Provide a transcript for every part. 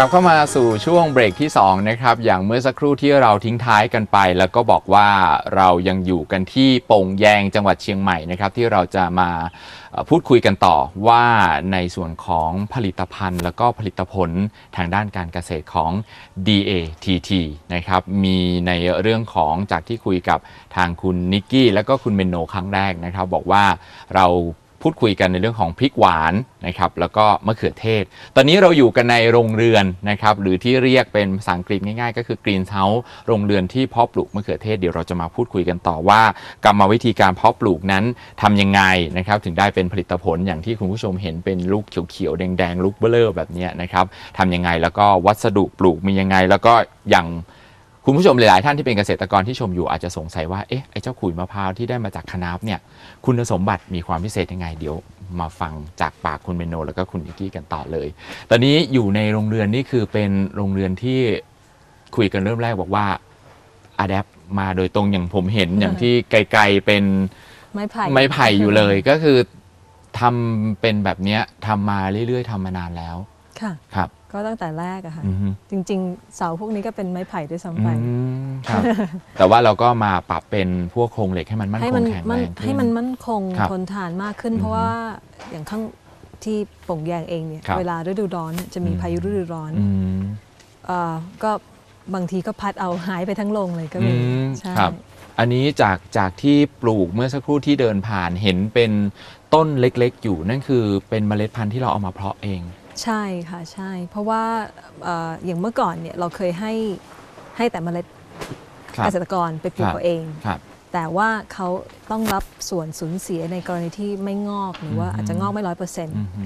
กลับเข้ามาสู่ช่วงเบรกที่2นะครับอย่างเมื่อสักครู่ที่เราทิ้งท้ายกันไป แล้วก็บอกว่าเรายังอยู่กันที่ปงแยงจังหวัดเชียงใหม่นะครับที่เราจะมาพูดคุยกันต่อว่าในส่วนของผลิตภัณฑ์ แล้วก็ผลิตผลทางด้านการเกษตรของ DATT นะครับมีในเรื่องของจากที่คุยกับทางคุณนิกกี้ แล้วก็คุณเมนโนครั้งแรกนะครับ บอกว่าเรา พูดคุยกันในเรื่องของพริกหวานนะครับแล้วก็มะเขือเทศ ตอนนี้เราอยู่กันในโรงเรือนนะครับหรือที่เรียกเป็นภาษาอังกฤษง่ายๆ ก็คือกรีนเฮาส์โรงเรือนที่เพาะปลูกมะเขือเทศเดี๋ยวเราจะมาพูดคุยกันต่อว่า กรรมวิธีการเพาะปลูกนั้นทำยังไงนะครับถึงได้เป็นผลิตผลอย่างที่คุณผู้ชมเห็นเป็นลูกเขียวๆแดงๆลูกเบลอแบบนี้นะครับทำยังไงแล้วก็วัสดุปลูกมียังไงแล้วก็อย่าง คุณผู้ชมหลาย ๆ ท่านที่เป็นเกษตรกรที่ชมอยู่อาจจะสงสัยว่า เอ๊ะ ไอ้เจ้าขุยมะพร้าวที่ได้มาจากคะน้าเนี่ย คุณสมบัติมีความพิเศษยังไง เดี๋ยวมาฟังจากปากคุณเมโน แล้วก็คุณนิกกี้กันต่อเลย ตอนนี้อยู่ในโรงเรือนนี่คือเป็นโรงเรือนที่คุยกันเริ่มแรกบอกว่าอาแดปมาโดยตรงอย่างผมเห็นอย่างที่ไกล ๆ เป็นไม้ไผ่ไม้ไผ่อยู่เลย ก็คือทำเป็นแบบเนี้ยทำมาเรื่อย ๆทำมานานแล้ว ค่ะ ครับ ก็ตั้งแต่แรกอะค่ะ อือฮึ จริง ๆ เสาพวกนี้ก็เป็นไม้ไผ่ด้วยซ้ำไป อืมครับ แต่ว่าเราก็มาปรับเป็นพวกโครงเหล็กให้มันมั่นให้คมังนแข็งมัแรนงขึ้น ให้มันมั่นคงครับทนทานมากขึ้นอือฮึเพราะว่าอย่างข้างที่โป่งแยงเองเนี่ยครับเวลาฤดูร้อนเนี่ยจะมีอืม พายุฤดูร้อนอืม เอ่อก็บางทีก็พัดเอาหายไปทั้งโรงเลยก็อืมีมใช่ ครับ อันนี้จากจากที่ปลูกเมื่อสักครู่ที่เดินผ่านเห็นเป็นต้นเล็กๆ อยู่นั่นคือเป็นเมล็ดพันธุ์ที่เราเอามาเพาะเอง ใช่ค่ะใช่ เพราะว่าเอ่ออย่างเมื่อก่อนเนี่ยเราเคยให้ให้แต่เมล็ดครับ เกษตรกรไปปลูกครับเอาเอง ครับ แต่ว่าเขาต้องรับส่วนสูญเสียในกรณีที่ไม่งอกหรือว่าอืม อาจจะงอกไม่ร้อยเปอร์เซ็นต์อืมฮึ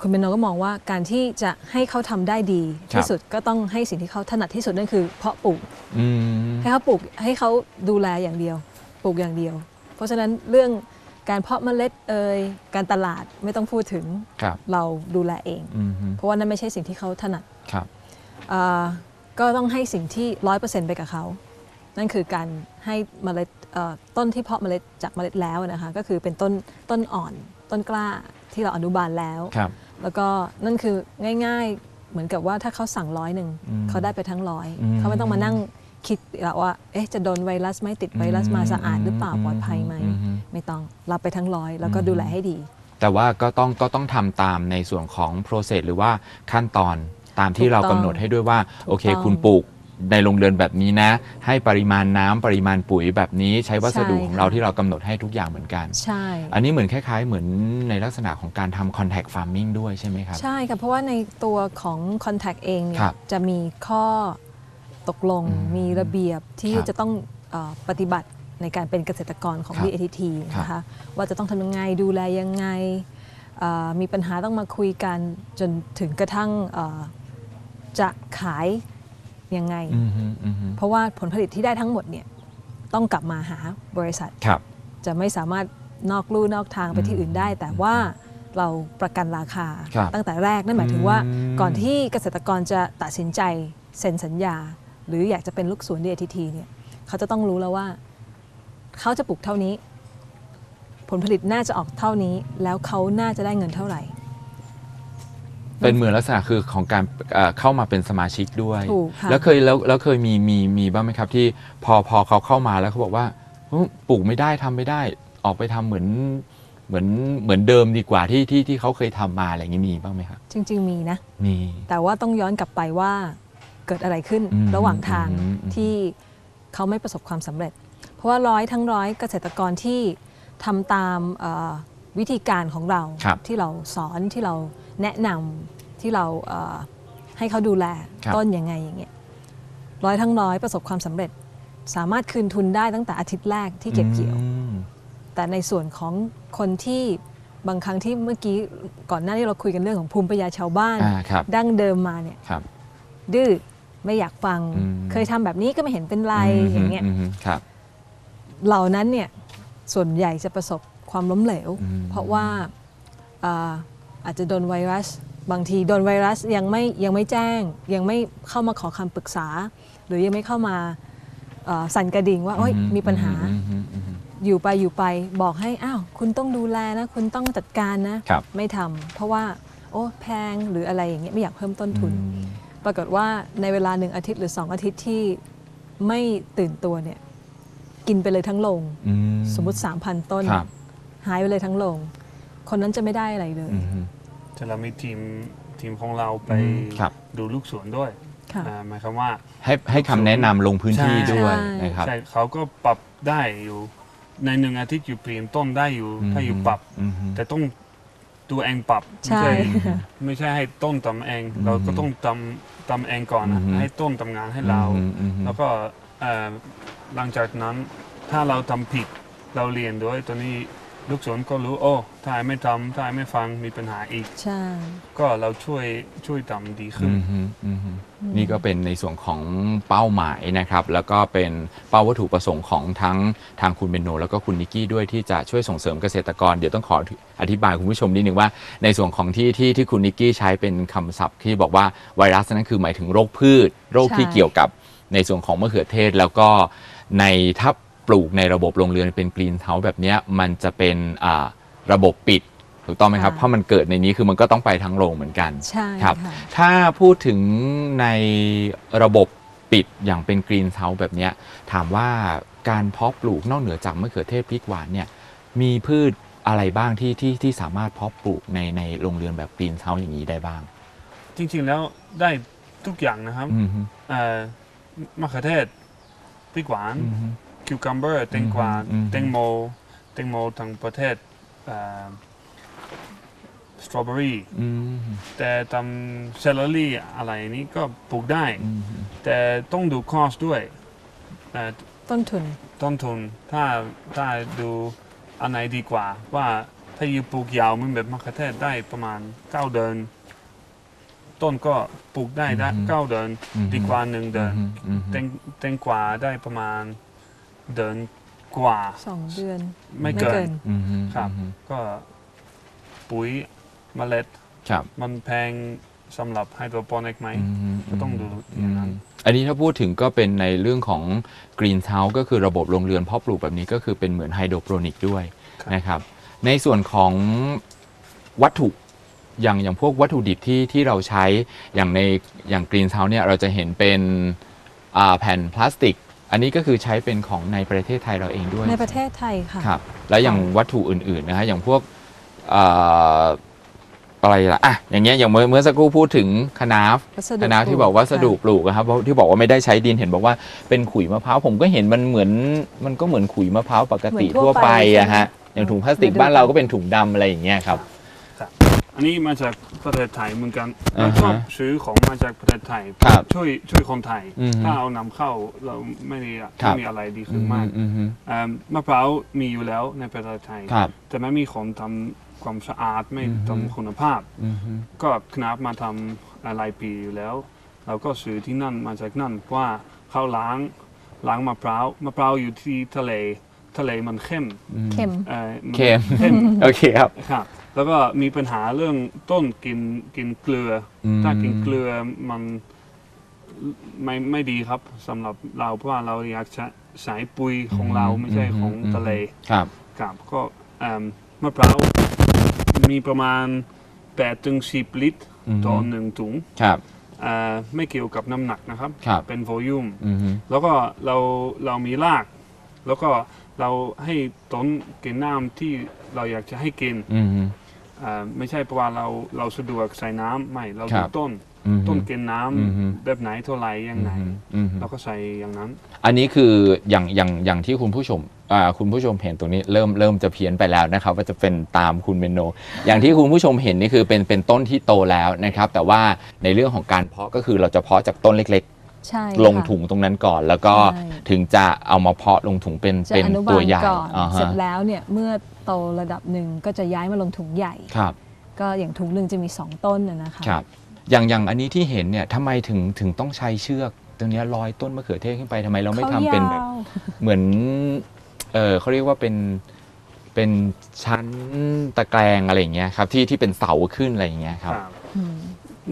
คุณเบนโนก็มองว่าการที่จะให้เขาทำได้ดีครับ ที่สุดก็ต้องให้สิ่งที่เขาถนัดที่สุดนั่นคือเพาะปลูก อืม ให้เขาปลูกให้เขาดูแลอย่างเดียว ปลูกอย่างเดียว เพราะฉะนั้นเรื่อง การเพาะเมล็ดเอ่ยการตลาดไม่ต้องพูดถึงครับเราดูแลเอง อืมฮึเพราะว่านั่นไม่ใช่สิ่งที่เขาถนัดครับอ่าก็ต้องให้สิ่งที่ร้อยเปอร์เซ็นต์ไปกับเขา นั่นคือการให้เมล็ดเอ่อต้นที่เพาะเมล็ดจากเมล็ดแล้วนะคะก็คือเป็นต้นต้นอ่อนต้นกล้าที่เราอนุบาลแล้ว ครับ แล้วก็นั่นคือง่ายๆ เหมือนกับว่าถ้าเขาสั่งร้อยหนึ่งอืมเขาได้ไปทั้งร้อยอืม เขาไม่ต้องมานั่ง คิดแล้วว่า เอ๊ะ จะโดนไวรัสไหมติดไวรัสมาสะอาดหรือเปล่าปลอดภัยไหมอืฮึไม่ต้องรับไปทั้งร้อย แล้วก็อืมดูแลให้ดี แต่ว่าก็ต้องก็ต้องทำตามในส่วนของ process หรือว่าขั้นตอนตามที่ถูกเราต้องกำหนดให้ด้วยว่า โอเคถูกต้องคุณปลูกในโรงเรือนแบบนี้นะ ให้ปริมาณน้ำปริมาณปุ๋ยแบบนี้ใช้วัสดุใช่ของเราค่ะที่เรากำหนดให้ทุกอย่างเหมือนกัน ใช่ อันนี้เหมือนคล้ายๆ เหมือนในลักษณะของการทำ contact farming ด้วยใช่ไหมครับ ใช่ค่ะเพราะว่าในตัวของ Contact เองเนี่ครัยบจะมีข้อ ตกลงอืมมีระเบียบที่ครับจะต้องเออปฏิบัติในการเป็นเกษตรกรของครับ DATT ครับนะคะว่าจะต้องทำยังไงดูแลยังไงเอ่อมีปัญหาต้องมาคุยกันจนถึงกระทั่งเอ่อจะขายยังไงอืมฮึอืมฮึเพราะว่าผลผลิตที่ได้ทั้งหมดเนี่ยต้องกลับมาหาบริษัทครับจะไม่สามารถนอกลู่นอกทางไปที่อืมอื่นได้ แต่ว่าเราประกันราคาครับตั้งแต่แรกนั่นหมายถึงว่าอืมก่อนที่เกษตรกรจะตัดสินใจเซ็นสัญญา หรืออยากจะเป็นลูกสวน DATT เนี่ยเขาจะต้องรู้แล้วว่า เขาจะปลูกเท่านี้ ผลผลิตน่าจะออกเท่านี้ แล้วเขาน่าจะได้เงินเท่าไหร่ เป็นเหมือนลักษณะคือของการเอ่อเข้ามาเป็นสมาชิกด้วย ถูกค่ะ แล้วเคยแล้วแล้วเคยมีมีมีบ้างไหมครับที่พอพอเขาเข้ามาแล้วเขาบอกว่าเฮ้ยปลูกไม่ได้ทำไม่ได้ ออกไปทำเหมือนเหมือนเหมือนเดิมดีกว่าที่ที่ที่เขาเคยทำมาอะไรอย่างนี้มีบ้างไหมครับจริง ๆ มีนะ มี แต่ว่าต้องย้อนกลับไปว่า เกิดอะไรขึ้นอืมระหว่างทางอืมอืม ที่เขาไม่ประสบความสำเร็จ เพราะว่าร้อยทั้งร้อยเกษตรกรที่ทำตามเอ่อวิธีการของเราครับที่เราสอนที่เราแนะนำที่เราเอ่อให้เขาดูแลครับ ต้นยังไงอย่างเงี้ยร้อยทั้งร้อยประสบความสำเร็จ สามารถคืนทุนได้ตั้งแต่อาทิตย์แรกที่เก็บเกี่ยว อืม แต่ในส่วนของคนที่บางครั้งที่เมื่อกี้ก่อนหน้านี้เราคุยกันเรื่องของภูมิปัญญาชาวบ้าน อ่าครับ ดั้งเดิมมาเนี่ยครับ ดื้อ ไม่อยากฟังอืมเคยทำแบบนี้ก็ไม่เห็นเป็นไรมอย่างเงี้ยมครับเหล่านั้นเนี่ยส่วนใหญ่จะประสบความล้มเหลวอืมเพราะว่าอ่าอาจจะโดนไวรัส บางทีโดนไวรัสยังไม่ยังไม่แจ้ง ยังไม่เข้ามาขอคำปรึกษา หรือยังไม่เข้ามาเอ่อสั่นกระดิ่งว่าโอ๊ยอืมีปัญหาอืมอืมอืมอยู่ไปอยู่ไปบอกให้อ้าวคุณต้องดูแลนะ คุณต้องจัดการนะครับไม่ทำเพราะว่า โอ้แพงหรืออะไรอย่างเงี้ยไม่อยากเพิ่มต้นทุนอืม ปรากฏว่าในเวลาหนึ่งอาทิตย์หรือสองอาทิตย์ที่ไม่ตื่นตัวเนี่ยกินไปเลยทั้งโรงอืสมมติ 3,000 ต้น ครับ หายไปเลยทั้งโรงคนนั้นจะไม่ได้อะไรเลยอืมแต่เรามีทีมทีมของเราไปอืมครับ ดูลูกสวนด้วยค่ะ อ่าหมายความว่า ให้ให้คำแนะนำลงพื้นที่ใช่ ด้วยใช่ นะครับ ใช่เขาก็ปรับได้อยู่ในหนึ่งอาทิตย์อยู่เปลี่ยนต้นได้อยู่ถ้าอยู่ปรับ อืม แต่ต้อง ตัวเองปรับใช่ไม่ไม่ใช่ให้ต้นทำเองอืมเราก็ต้องทำทำเองก่อนนะอืมให้ต้นทำงานให้เราอืมอืม แล้วก็เอ่อหลังจากนั้นถ้าเราทำผิดเราเรียนด้วยตัวนี้ ลูกสวนก็รู้โอ้ถ้าไม่ทำถ้าไม่ฟังมีปัญหาอีก ใช่ ก็เราช่วยช่วยทำดีขึ้น อืมฮึอืมฮึนี่ก็เป็นในส่วนของเป้าหมายนะครับ แล้วก็เป็นเป้าวัตถุประสงค์ของทั้งทางคุณเบนโน แล้วก็คุณนิกกี้ด้วยที่จะช่วยส่งเสริมเกษตรกร เดี๋ยวต้องขออธิบายคุณผู้ชมนิดนึงว่า ในส่วนของที่ที่ที่คุณนิกกี้ใช้เป็นคำศัพท์ที่บอกว่าไวรัสนั้นคือหมายถึงโรคพืช โรคที่เกี่ยวกับในส่วนของมะเขือเทศแล้วก็ในถ้า ปลูกในระบบโรงเรือนเป็นกรีนเฮาส์แบบเนี้ยมันจะเป็นอ่าระบบปิดถูกต้องไหมครับค่ะเพราะมันเกิดในนี้คือมันก็ต้องไปทั้งโรงเหมือนกันใช่ครับค่ะถ้าพูดถึงในระบบปิดอย่างเป็นกรีนเฮาส์แบบเนี้ยถามว่าการเพาะปลูกนอกเหนือจากมะเขือเทศพริกหวานเนี่ยมีพืชอะไรบ้างที่ที่ที่สามารถเพาะปลูกในในโรงเรือนแบบกรีนเฮาส์อย่างนี้ได้บ้าง จริงๆแล้วได้ทุกอย่างนะครับอืมฮึเอ่อมะเขือเทศพริกหวานอืมฮึ คิวคัมเบอร์แตงกวาอืมแตงโมแตงโมทั้งประเทศสตรอเบอรี่อืมฮึแต่ทำเซลล์รี่อะไรนี้ก็ปลูกได้อืมฮึแต่ต้องดูคอสด้วยเอ่อต้นทุน ต้นทุน ถ้าถ้าดูอันไหนดีกว่า ว่าถ้าอยู่ปลูกยาวมันแบบมะเขือเทศได้ประมาณ9เดือนต้นก็ปลูกได้ได้เก้าเดือนอืมฮึดีกว่าหนึ่งเดือนอืมฮึแตงแตงกวาได้ประมาณ เดือนกว่า2เดือน ไม่ไม่เกิเกินนอืมฮึครับ อืมฮึก็ปุ๋ยเมล็ด ครับมันแพงสำหรับไฮโดรโปนิกไหมอืมฮึก็ต้องดูอย่างนั้น อันนี้ถ้าพูดถึงก็เป็นในเรื่องของกรีนเฮาส์ก็คือระบบโรงเรือนเพาะปลูกแบบนี้ก็คือเป็นเหมือนไฮโดรโปรนิกด้วยครับ นะครับ ในส่วนของวัตถุอย่างอย่างพวกวัตถุดิบที่ที่เราใช้อย่างในอย่างกรีนเฮาส์เนี่ยเราจะเห็นเป็นอ่าแผ่นพลาสติก อันนี้ก็คือใช้เป็นของในประเทศไทยเราเองด้วยในประเทศไทยค่ะครับแล้วอย่างวัตถุอื่นๆนะฮะอย่างพวกอ่าอะไรล่ะอะอย่างเงี้ยอย่างเมื่อเมื่อสักครู่พูดถึงคะน้าวัสดุคณะที่บอกว่าสดุปลูกอะครับเพราะที่บอกว่าไม่ได้ใช้ดินเห็นบอกว่าเป็นขุยมะพร้าวผมก็เห็นมันเหมือนมันก็เหมือนขุยมะพร้าวปกติทั่วไปอะฮะอย่างถุงพลาสติกบ้านเราก็เป็นถุงดำอะไรอย่างเงี้ยครับอั นนี้มาจากประเทศไทยเหมือนกันอ่าเราฮะชอบซื้อของมาจากประเทศไทยครับช่วยช่วยคนไทย อือฮึถ้าเอานำเข้าเราไม่มีอะครับไม่มีอะไรดีขึ้นมากอืมอืมอ่ามะพร้าวมีอยู่แล้วในประเทศไทย ครับ แต่ไม่มีคนทำความสะอาดไม่อือฮึ ทำคุณภาพ อืมก็คณะมาทำหลายปีอยู่แล้ว เราก็ซื้อที่นั่นมาจากนั่นว่าเขาล้างล้างมะพร้าวมะพร้าวอยู่ที่ทะเลทะเลมันเข้มเค็มอ่อมันเค็ม เข้ม โอเคครับ ครับ แล้วก็มีปัญหาเรื่องต้นกินกินเกลืออม ถ้ากินเกลือมันไม่ไม่ดีครับสำหรับเราเพราะว่าเราอยากจะใช้ปุ๋ยของเราไม่ใช่ของทะเล ครับครับก็เอิ่มมะพร้าวมีประมาณ8ถึง10 ลิตร ต่อหนึ่งถุงครับ อ่าไม่เกี่ยวกับน้ำหนักนะครับ ครับ เป็นโวลูมอืมแล้วก็เราเรามีราก แล้วก็เราให้ต้นกินน้ำที่เราอยากจะให้กิน อืมอ่า ไม่ใช่เพราะว่าเราเราสะดวกใส่น้ำไม่เราครัดูบต้นอืมต้นกินน้ำอืมฮึแบบไหนเท่าไหร่ยังไงอืม เราก็ใส่อย่างนั้น อันนี้คืออย่างอย่างอย่างที่คุณผู้ชมอ่าคุณผู้ชมเห็นตรงนี้เริ่มเริ่มจะเพี้ยนไปแล้วนะครับว่าจะเป็นตามคุณเมนโน อย่างที่คุณผู้ชมเห็นนี่คือเป็นเป็นต้นที่โตแล้วนะครับ แต่ว่าในเรื่องของการเพาะก็คือเราจะเพาะจากต้นเล็ก ใช่ๆ ลงค่ะ ถุงตรงนั้นก่อน แล้วก็ใช่ ถึงจะเอามาเพาะลงถุงเป็นจะเป็นอนุบาตัวลใหญ่ก่อน อ่าเสร็ฮะจแล้วเนี่ยเมื่อ โตระดับหนึ่งก็จะย้ายมาลงถุงใหญ่ ครับก็อย่างถุงหนึ่งจะมี 2 ต้นนะนะคะครับ อย่างอย่างอันนี้ที่เห็นเนี่ยทำไมถึงถึงต้องใช้เชือกตรงเนี้ยลอยต้นมะเขือเทศขึ้นไปทำไมเราไม่ทำเป็นแบบ ขายาวเหมือน เออเขาเรียกว่าเป็น เป็นชั้นตะแกรงอะไรอย่างเงี้ยครับ ที่ที่เป็นเสาขึ้นอะไรอย่างเงี้ยครับครับอืม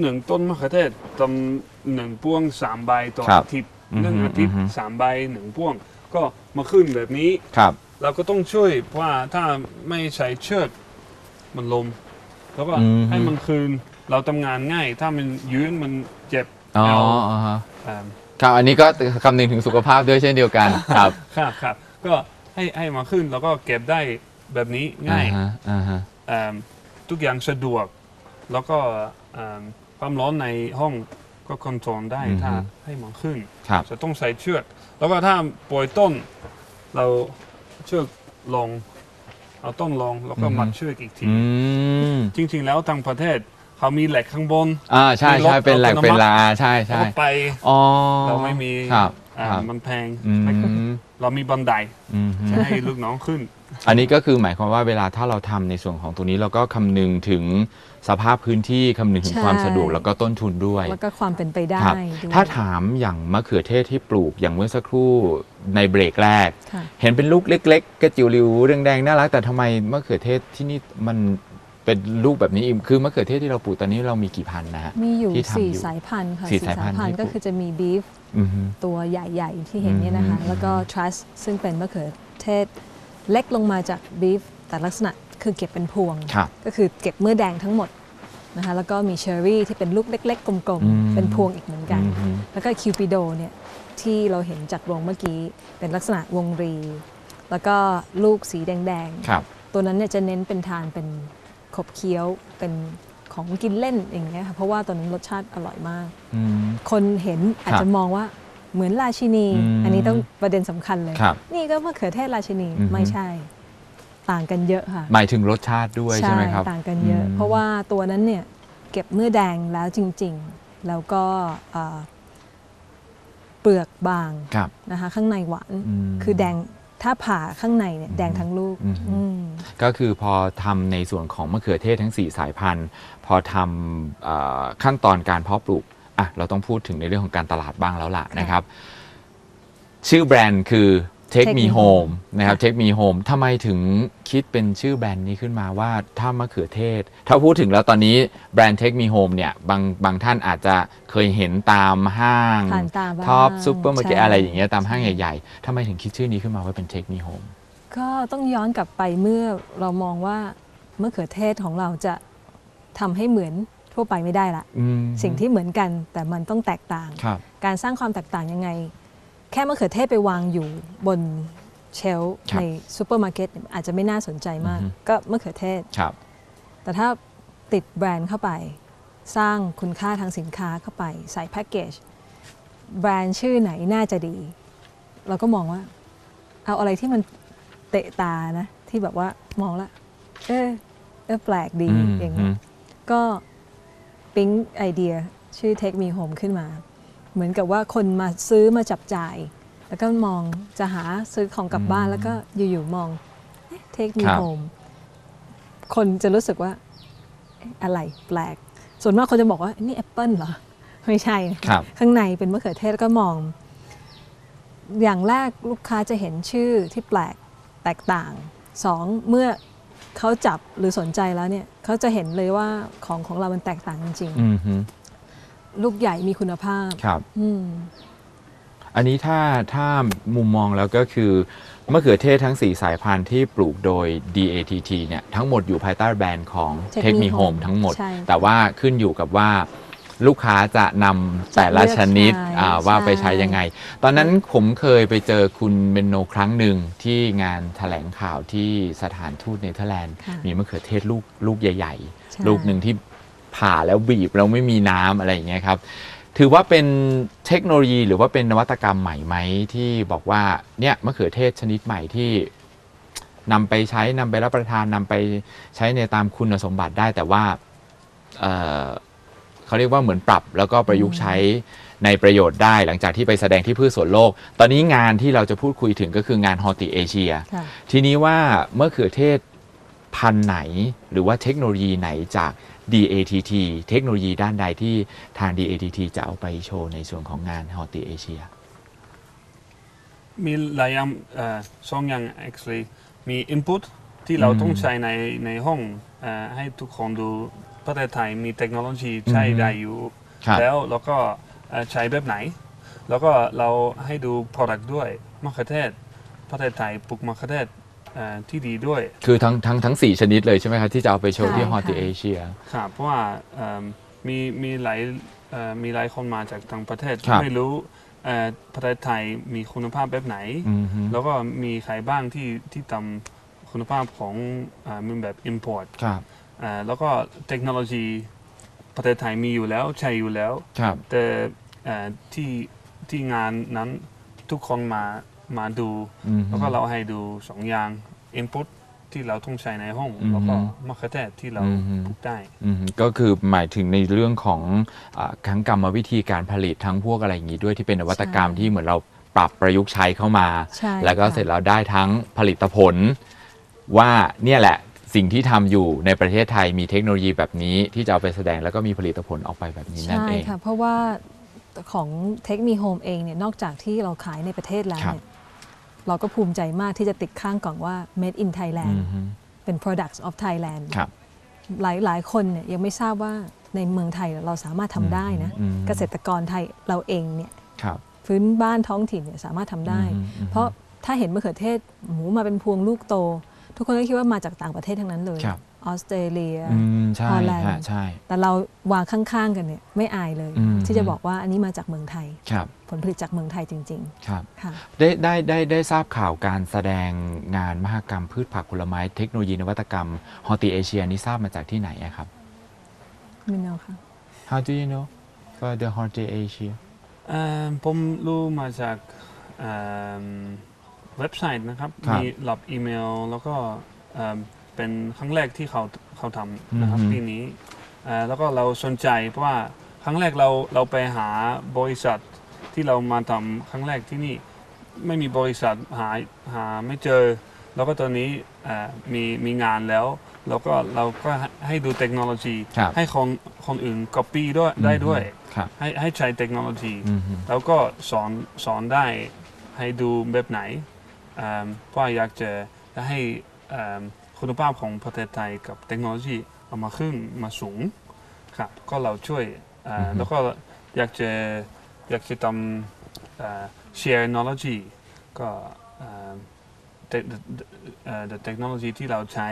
หนึ่งต้นมะเขือเทศตำหนึ่งพวงสามใบต่อครับอาทิตย์อือฮึหนึ่งอาทิตย์อือฮึ สามใบหนึ่งพวง ก็มาขึ้นแบบนี้ ครับ เราก็ต้องช่วยเพราะว่าถ้าไม่ใส่เชือกมันลม แล้วก็อือฮึให้มันคืนเราทำงานง่าย ถ้ามันยืนมันเจ็บอ๋อเอาอ่าฮะเอิ่มครับอันนี้ก็คำนึงถึงสุขภาพด้วยเช่นเดียวกันครับครับครับก็ให้ให้มาขึ้นแล้วก็เก็บได้แบบนี้ง่ายอ่าฮะอ่าฮะเอิ่มทุกอย่างสะดวก แล้วก็เอิ่มความร้อนในห้องก็คอนโทรลได้ถ้าให้มาขึ้น ครับ จะต้องใส่เชือกแล้วก็ถ้าปล่อยต้น เรา เชือกลงเอาต้นลงแล้วก็มัดเชือกอีกที อืมจริง ๆ แล้วทางประเทศเขามีเหล็กข้างบน อ่าใช่ใช่มีรถเป็นแหล่งอัตโนมัติ เป็นลาใช่แล้วใช่ก็ไป อ๋อเราไม่มีครับอ่าครับมันแพงอืมเรามีบันไดอืมจะให้ลูกน้องขึ้น อันนี้ก็คือหมายความว่าเวลาถ้าเราทำในส่วนของตรงนี้เราก็คำนึงถึงสภาพพื้นที่คำนึงถึงใช่ความสะดวกแล้วก็ต้นทุนด้วย แล้วก็ความเป็นไปได้ครับด้วยถ้าถามอย่างมะเขือเทศที่ปลูกอย่างเมื่อสักครู่ในเบรกแรกค่ะเห็นเป็นลูกเล็ก ๆ กระจิ๋วริวเรื่องแดงน่ารักแต่ทำไมมะเขือเทศที่นี่มันเป็นลูกแบบนี้อีกคือมะเขือเทศที่เราปลูกตอนนี้เรามีกี่พันธุ์นะฮะมีอยู่ที่ทำสี่อยู่สายพันธุ์ค่ะสี่สายพันธุ์ที่ปลูกก็คือจะมีบีฟอือฮึตัวใหญ่ ๆ ที่เห็นเนี่ยนะคะอืมแล้วก็ trust ซึ่งเป็นมะเขือเทศ เล็กลงมาจากบีฟแต่ลักษณะคือเก็บเป็นพวงครับก็คือเก็บเมื่อแดงทั้งหมดนะคะแล้วก็มีเชอร์รี่ที่เป็นลูกเล็ก ๆ กลมอืมๆเป็นพวงอีกเหมือนกันอือฮึแล้วก็คิวปิโดเนี่ยที่เราเห็นจากวงเมื่อกี้เป็นลักษณะวงรี แล้วก็ลูกสีแดงครับๆตัวนั้นเนี่ยจะเน้นเป็นทานเป็นขบเคี้ยวเป็นของกินเล่นอย่างเงี้ยค่ะเพราะว่าตัวนั้นรสชาติอร่อยมากอืมคนเห็นอาจจะมองว่า เหมือนราชินี อืมอันนี้ต้องประเด็นสำคัญเลย ครับนี่ก็มะเขือเทศราชินีอือฮึ ไม่ใช่ ต่างกันเยอะค่ะหมายถึงรสชาติด้วยใช่ไหมครับต่างกันเยอะอืมเพราะว่าตัวนั้นเนี่ยเก็บเมื่อแดงแล้วจริง ๆ แล้วก็เอ่อเปลือกบางครับนะคะข้างในหวานอืม คือแดงถ้าผ่าข้างในเนี่ยแดงทั้งลูกอืม อืม ก็คือพอทำในส่วนของมะเขือเทศทั้ง 4 สายพันธุ์ พอทำเอ่อขั้นตอนการเพาะปลูก อะเราต้องพูดถึงในเรื่องของการตลาดบ้างแล้วล่ะนะครับ ชื่อแบรนด์คือ Take Take Me Me Home Home นะครับค่ะ Take Me Home ทำไมถึงคิดเป็นชื่อแบรนด์นี้ขึ้นมาว่าถ้ามะเขือเทศ ถ้าพูดถึงแล้วตอนนี้แบรนด์ Take Me Home เนี่ยบางบางท่านอาจจะเคยเห็นตามห้างผ่านตาบ้างท็อปซูเปอร์มาร์เก็ตใช่อะไรอย่างเงี้ยตามห้างใหญ่ๆทำไมถึงคิดชื่อนี้ขึ้นมาว่าเป็น Take Me Home ก็ต้องย้อนกลับไปเมื่อเรามองว่ามะเขือเทศของเราจะทำให้เหมือน ทั่วไปไม่ได้ละอืมสิ่งที่เหมือนกันแต่มันต้องแตกต่างครับการสร้างความแตกต่างยังไง แค่มะเขือเทศไปวางอยู่บนเชลฟ์ครับในซูเปอร์มาร์เก็ตเนี่ยอาจจะไม่น่าสนใจมากอือฮึก็มะเขือเทศครับแต่ถ้าติดแบรนด์เข้าไป สร้างคุณค่าทางสินค้าเข้าไป ใส่แพ็กเกจแบรนด์ชื่อไหนน่าจะดี เราก็มองว่า เอาอะไรที่มันเตะตานะ ที่แบบว่ามองแล้วเออเออแปลกดีอืมอย่างเงี้ยก็ ปิ๊งไอเดียชื่อ Take Me Home ขึ้นมา เหมือนกับว่าคนมาซื้อมาจับจ่าย แล้วก็มองจะหาซื้อของกลับบ้านอืมแล้วก็อยู่ๆมองเอ๊ะ Take Me ครับ Home คนจะรู้สึกว่าเอ๊ะอะไรแปลก ส่วนมากคนจะบอกว่านี่แอปเปิลเหรอ ไม่ใช่นะครับ ข้างในเป็นมะเขือเทศแล้วก็มอง อย่างแรกลูกค้าจะเห็นชื่อที่แปลกแตกต่างสองเมื่อ เขาจับหรือสนใจแล้วเนี่ยเขาจะเห็นเลยว่าของของเรามันแตกต่างจริงอืมฮึๆลูกใหญ่มีคุณภาพ ครับ อืม อันนี้ถ้าถ้ามุมมองแล้วก็คือมะเขือเทศทั้ง 4 สายพันธุ์ที่ปลูกโดย DATT เนี่ยทั้งหมดอยู่ภายใต้แบรนด์ของ Take Take Me Me Home Home ทั้งหมด ใช่ แต่ว่าขึ้นอยู่กับว่า ลูกค้าจะนำแต่ละชนิดจะเลือกใช้อ่าว่าไปใช้ใช่ยังไง ตอนนั้นผมเคยไปเจอคุณเบนโนครั้งหนึ่งที่งานแถลงข่าวที่สถานทูตเนเธอร์แลนด์ ค่ะมีมะเขือเทศลูกลูกใหญ่ ใช่ ๆ ลูกหนึ่งที่ผ่าแล้วบีบแล้วไม่มีน้ำอะไรอย่างเงี้ยครับ ถือว่าเป็นเทคโนโลยีหรือว่าเป็นนวัตกรรมใหม่ไหมที่บอกว่าเนี่ยมะเขือเทศชนิดใหม่ที่นำไปใช้นำไปรับประทานนำไปใช้ในตามคุณสมบัติได้แต่ว่าเอ่อ เขาเรียกว่าเหมือนปรับแล้วก็ประยุกต์ใช้ในประโยชน์ได้หลังจากที่ไปแสดงที่พืชสวนโลก ตอนนี้งานที่เราจะพูดคุยถึงก็คืองานฮอติเอเชียค่ะทีนี้ว่ามะเขือเทศพันธุ์ไหน หรือว่าเทคโนโลยีไหนจาก DATT เทคโนโลยีด้านใดที่ทาง DATT จะเอาไปโชว์ในส่วนของงาน h o t i Asia มีหลายอย่างเอ่อสองอย่าง actually มี input ที่เราอืมต้องใช้ในในห้องเอ่อให้ทุกคนดู ประเทศไทยมีเทคโนโลยีใช้อือฮึได้อยู่ ครับ แล้วแล้วก็เอ่อใช้แบบไหน แล้วก็เราให้ดู product ด้วยมะเขือเทศประเทศไทยปลูกมะเขือเทศเอ่อที่ดีด้วย คือทั้งทั้งทั้งสี่ชนิดเลยใช่ไหมครับที่จะเอาไปโชว์ที่ใช่ฮอตค่ะ เอเชีย ครับเพราะว่าเอิ่มมีมีหลายเอ่อมีหลายคนมาจากต่างประเทศครับ ไม่รู้เอ่อประเทศไทยมีคุณภาพแบบไหนอืมฮึแล้วก็มีใครบ้างที่ที่ทำคุณภาพของเอ่อมันแบบ import ครับเอ่อ แล้วก็เทคโนโลยีประเทศไทยมีอยู่แล้วใช้อยู่แล้ว ครับ แต่เอ่อที่ที่งานนั้นทุกคนมามาดู อืมฮึแล้วก็เราให้ดูสองอย่าง input ที่เราต้องใช้ในห้องอืมแล้วก็มะเขือเทศที่เราอืมฮึปลูกได้ อืมก็คือหมายถึงในเรื่องของอาทั้งกรรมวิธีการผลิตทั้งพวกอะไรอย่างนี้ด้วยที่เป็นนวัตกรรมใช่ที่เหมือนเราปรับประยุกต์ใช้เข้ามา ใช่แล้วก็ค่ะ เสร็จแล้วได้ทั้งผลิตผลว่าเนี่ยแหละ สิ่งที่ทำอยู่ในประเทศไทยมีเทคโนโลยีแบบนี้ที่จะเอาไปแสดงแล้วก็มีผลิตผลออกไปแบบนี้นั่นใช่เองค่ะเพราะว่าของเทคมีโฮมเองเนี่ยนอกจากที่เราขายในประเทศแล้วครับเนี่ยเราก็ภูมิใจมากที่จะติดข้างกล่องว่า made in อื Thailand มฮึเป็น products of Thailand ครับหลายหลายคนเนี่ยยังไม่ทราบว่าในเมืองไทยเราสามารถทำได้นะอืมเกษตรกรไทยเราเองเนี่ยครับพื้นบ้านท้องถิ่นเนี่ยสามารถทำได้อืมอืมเพราะถ้าเห็นมะเขือเทศหมูมาเป็นพวงลูกโต ทุกคนก็คิดว่ามาจากต่างประเทศทั้งนั้นเลย ครับ ออสเตรเลีย อืมใช่ฮอลแลนด์ฮะใช่ แต่เราวางข้างๆกันเนี่ยไม่อายเลย อืม ที่จะบอกว่าอันนี้มาจากเมืองไทย ครับผลผลิตจากเมืองไทยจริง ครับ ๆ ค่ะ ได้ได้ได้ได้ทราบข่าวการแสดงงานมหกรรมพืชผักผลไม้เทคโนโลยีนวัตกรรมฮอติเอเชียนี้ทราบมาจากที่ไหนอะครับ มินเอาค่ะ How do you know for the Horti Asia เอ่อผมรู้มาจากเอิ่ม เว็บไซต์นะครับ ครับมีรับอีเมล แล้วก็เอิ่มเป็นครั้งแรกที่เขาเขาทำนะครับอือฮึ ปีนี้เอ่อแล้วก็เราสนใจเพราะว่าครั้งแรกเราเราไปหาบริษัทที่เรามาทำครั้งแรกที่นี่ ไม่มีบริษัทหาหาไม่เจอ แล้วก็ตอนนี้เอ่อมีมีงานแล้ว แล้วก็เราก็ให้ให้ดูเทคโนโลยี ครับ ให้คนคนอื่น copy ด้วยได้ด้วย ครับให้ให้ใช้เทคโนโลยี อืมฮึแล้วก็สอนสอนได้ให้ดูแบบไหน เอิ่มเพราะอยากจะให้เอิ่มคุณภาพของประเทศไทยกับเทคโนโลยีเอามาขึ้นมาสูงครับก็เราช่วยเอ่ออแล้วก็อยากจะอยากจะทำเอ่อ share knowledge ก็เอ่อเทคเอ่อ the technology ที่เราใช้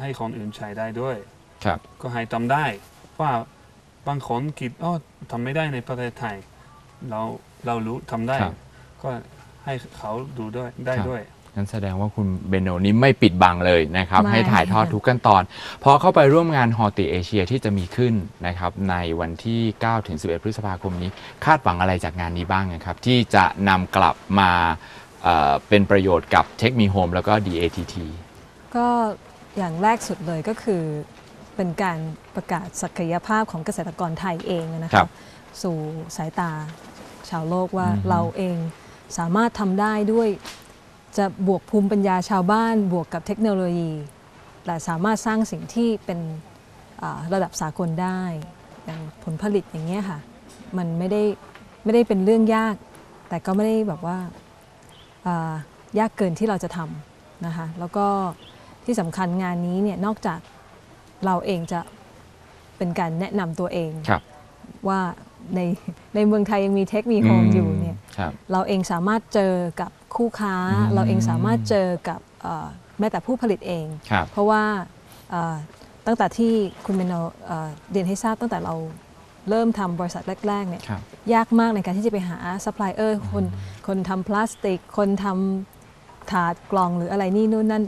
ให้คนอื่นใช้ได้ด้วย ครับก็ให้ทำได้ว่าบางคนคิดอ๋อทำไม่ได้ในประเทศไทย เราเรารู้ทำได้ครับก็ ให้เขาดูด้วยได้ครับด้วยงั้นแสดงว่าคุณเบนโนนี้ไม่ปิดบังเลยนะครับไม่ให้ถ่ายทอดทุกขั้นตอน พอเข้าไปร่วมงานฮอติเอเชียที่จะมีขึ้นนะครับ ในวันที่9ถึง11 พฤษภาคมนี้ คาดหวังอะไรจากงานนี้บ้างนะครับ ที่จะนำกลับมาเอ่อเป็นประโยชน์กับเทคมีโฮมแล้วก็ DATT ก็อย่างแรกสุดเลยก็คือเป็นการประกาศศักยภาพของเกษตรกรไทยเองนะครัคะบสู่สายตาชาวโลกว่าอือฮึเราเอง สามารถทำได้ด้วย จะบวกภูมิปัญญาชาวบ้าน บวกกับเทคโนโลยีและสามารถสร้างสิ่งที่เป็นอ่าระดับสากลได้ อย่างผลผลิตอย่างเงี้ยค่ะ มันไม่ได้ไม่ได้เป็นเรื่องยาก แต่ก็ไม่ได้แบบว่าอ่ายากเกินที่เราจะทำนะคะ แล้วก็ที่สำคัญงานนี้เนี่ยนอกจากเราเองจะเป็นการแนะนำตัวเองครับว่า ในในเมืองไทยยังมีเทคมีโฮมอยู่เนี่ยครับเราเองสามารถเจอกับคู่ค้าอืมเราเองสามารถเจอกับเอ่อแม้แต่ผู้ผลิตเองครับเพราะว่าเอ่อตั้งแต่ที่คุณเมโนเอ่อเรียนให้ทราบตั้งแต่เราเริ่มทำบริษัทแรกๆเนี่ยครับยากมากในการที่จะไปหาซัพพลายเออร์คนคนทำพลาสติก คนทำถาดกล่องหรืออะไรนี่นู่นนั่น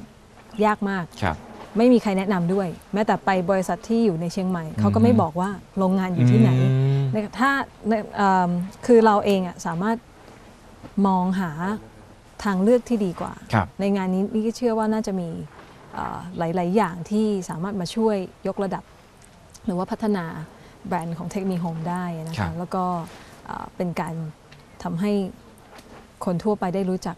ยากมากครับไม่มีใครแนะนำด้วย แม้แต่ไปบริษัทที่อยู่ในเชียงใหม่ เขาก็ไม่บอกว่าโรงงานอยู่ที่ไหนอืมนะคะ ถ้าในเอิ่มคือเราเองอะสามารถมองหาทางเลือกที่ดีกว่าครับในงานนี้นี่ก็เชื่อว่าน่าจะมีเอ่อหลาย ๆ อย่างที่สามารถมาช่วยยกระดับ หรือว่าพัฒนาแบรนด์ของเทคมีโฮมได้นะครัคะบแล้วก็เอ่อเป็นการทำให้คนทั่วไปได้รู้จัก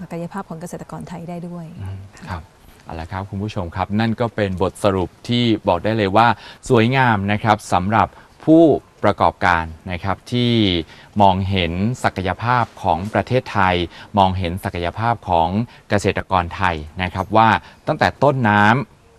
ศักยภาพของเกษตรกรไทยได้ด้วยอืมครับเอาละครับคุณผู้ชมครับ นั่นก็เป็นบทสรุปที่บอกได้เลยว่าสวยงามนะครับสำหรับ ผู้ประกอบการนะครับที่มองเห็นศักยภาพของประเทศไทย มองเห็นศักยภาพของเกษตรกรไทยนะครับว่าตั้งแต่ต้นน้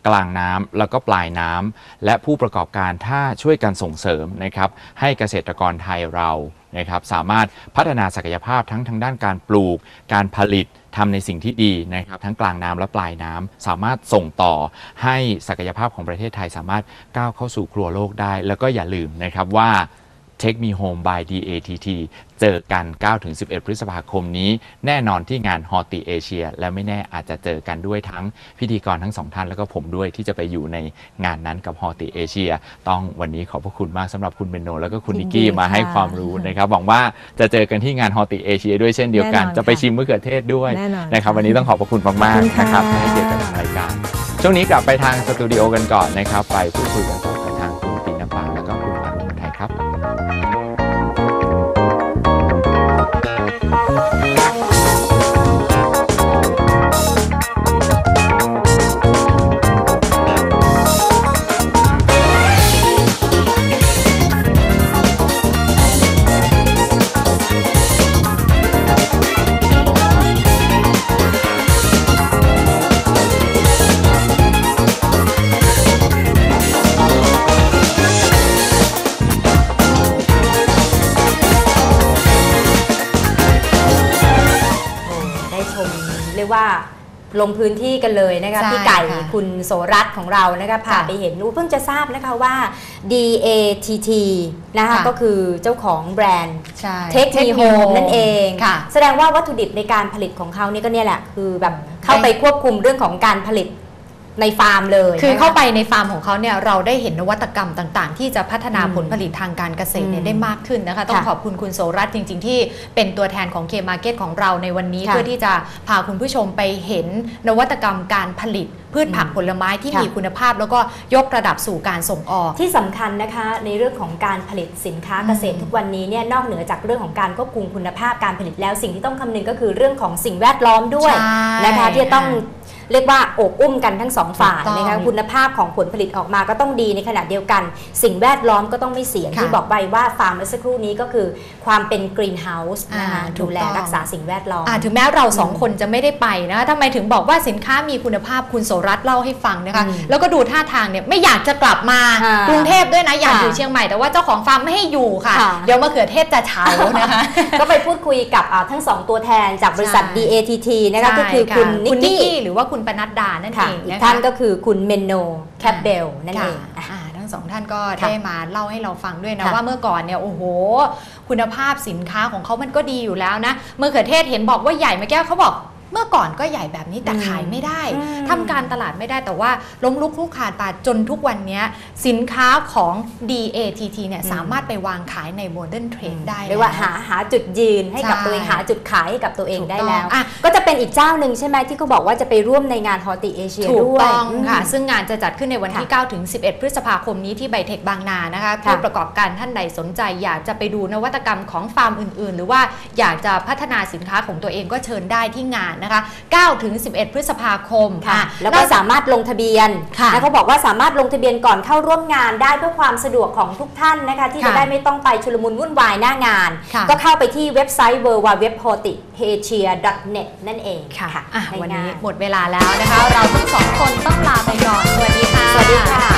กลางน้ำแล้วก็ปลายน้ำและผู้ประกอบการถ้าช่วยกันส่งเสริมนะครับให้เกษตรกรไทยเรานะครับสามารถพัฒนาศักยภาพทั้งทางด้านการปลูก การผลิต ทำในสิ่งที่ดีนะครับทั้งกลางน้ำและปลายน้ำสามารถส่งต่อให้ศักยภาพของประเทศไทยสามารถก้าวเข้าสู่ครัวโลกได้ แล้วก็อย่าลืมนะครับว่า Take Me Home by DATT เจอกัน 9-11 พฤษภาคมนี้ แน่นอนที่งานฮอติเอเชีย และไม่แน่อาจจะเจอกันด้วยทั้งพิธีกรทั้งสองท่านแล้วก็ผมด้วยที่จะไปอยู่ในงานนั้นกับฮอติเอเชีย ต้องวันนี้ขอบพระคุณมากสำหรับคุณเบนโน แล้วก็คุณยินินกดีกี้มาให้ค่ะความรู้นะครับหวังว่าจะเจอกันที่งานฮอติเอเชียด้วยเช่นเดียวกันแน่นอนจะไปค่ะชิมมะเขือเทศด้วยแน่นอนนะครับค่ะวันนี้ต้องขอบพระคุณมากขอบคุณๆนะครับค่ะที่ให้เกียรติกับทางรายการช่วงนี้กลับไปทางสตูดิโอกันก่อนนะครับไปพูดคุยกันต่อ ว่าลงพื้นที่กันเลยนะคะใช่พี่ไก่ค่ะคุณโสรัตน์ของเรานะคะพาค่ะไปเห็นนูเพิ่งจะทราบนะคะว่า DATT นะคะค่ะก็คือเจ้าของแบรนด์ใช่ Take Me Me Home Home นั่นเองค่ะแสดงว่าวัตถุดิบในการผลิตของเขานี่ก็เนี่ยแหละคือแบบเข้าไปควบคุมเรื่องของการผลิต ในฟาร์มเลย คือนะคะเข้าไปในฟาร์มของเขาเนี่ยเราได้เห็นนวัตกรรมต่าง ๆ ที่จะพัฒนาอืมผลผลิตทางการเกษตรเนี่อืยมได้มากขึ้นนะคะ ต้องค่ะขอบคุณคุณโสรัตน์จริง ๆ ที่เป็นตัวแทนของเคมาร์เก็ตของเราในวันนี้ค่ะเพื่อที่จะพาคุณผู้ชมไปเห็นนวัตกรรมการผลิตพืชผักอืมผลไม้ที่ค่ะมีคุณภาพ แล้วก็ยกระดับสู่การส่งออก ที่สำคัญนะคะในเรื่องของการผลิตสินค้าเกษตรอืมทุกวันนี้เนี่ยนอกเหนือจากเรื่องของการควบคุมคุณภาพการผลิตแล้วสิ่งที่ต้องคำนึงก็คือเรื่องของสิ่งแวดล้อมด้วยใช่นะคะที่จะต้อง เรียกว่าโอบอุ้มกันทั้งสองฝ่ายถูกต้องนะคะคุณภาพของผลผลิตออกมาก็ต้องดีในขณะเดียวกัน สิ่งแวดล้อมก็ต้องไม่เสียค่ะที่บอกไปว่าฟาร์มเมื่อสักครู่นี้ก็คือความเป็นกรีนเฮาส์นะคะอ่าถูดูกแลต้องรักษาสิ่งแวดล้อมอ่าถึงแม้เราสองคนจะไม่ได้ไปนะทำไมถึงบอกว่าสินค้ามีคุณภาพคุณโสรัตน์เล่าให้ฟังนะคะอืมแล้วก็ดูท่าทางเนี่ยไม่อยากจะกลับมาค่ะกรุงเทพด้วยนะอยากค่ะอยู่เชียงใหม่แต่ว่าเจ้าของฟาร์มไม่ให้อยู่ค่ะค่ะเดี๋ยวมะเขือเทศจะเฉานะคะก็ไปพูดคุยกับอ่าทั้งสองตัวแทนจากบริษัทใช่ DATT นะคะก็คือใช่ะคุณนิกนิกกี้กี้หรือว่าคุณปนัดดานั่นค่ะเองอีกนะคะท่านก็คือคุณเมนโนแคปเบลนั่นเองค่ะอะอ่าทั้งสองท่านก็ค่ะได้มาเล่าให้เราฟังด้วยนะค่ะว่าเมื่อก่อนเนี่ยโอ้โห คุณภาพสินค้าของเขามันก็ดีอยู่แล้วนะมะเขือเทศเห็นบอกว่าใหญ่เมื่อกี้เขาบอก เมื่อก่อนก็ใหญ่แบบนี้แต่อืมขายไม่ได้อืมทำการตลาดไม่ได้แต่ว่าล้มลุกคลุกคลานไปจนทุกวันเนี้ยสินค้าของ DATT เนี่ยสามารถไปวางขายใน Modern Trade ได้เรียกว่าแล้หาหาจุดยืนให้กับใช่ตัวเองหาจุดขายให้กับตัวเองถูกได้ต้องแล้วอะก็จะเป็นอีกเจ้าหนึ่งใช่ไหมที่เขาบอกว่าจะไปร่วมในงานฮอติเอเชียถูกด้วยต้องค่ะอืมซึ่งงานจะจัดขึ้นในวันที่ 9 ถึง 11 พฤษภาคมนี้ที่ไบเทคบางนานะคะค่ะผู้ประกอบการท่านใดสนใจ อยากจะไปดูนวัตกรรมของฟาร์มอื่น ๆ หรือว่าอยากจะพัฒนาสินค้าของตัวเองก็เชิญได้ที่งานนะคะ9ถึง11 พฤษภาคมค่ะอะ แล้วก็สามารถลงทะเบียนค่ะนะเขาบอกว่าสามารถลงทะเบียนก่อนเข้าร่วมงานได้เพื่อความสะดวกของทุกท่านนะคะที่จะค่ะได้ไม่ต้องไปชุลมุนวุ่นวายหน้างานค่ะก็เข้าไปที่เว็บไซต์ w w w h o t i a s i a n e t นั่นเองค่ะอะวันนี้ง่ายๆหมดเวลาแล้วนะคะ เราทั้งสองคนต้องลาไปก่อน สวัสดีค่ะ สวัสดีค่ะ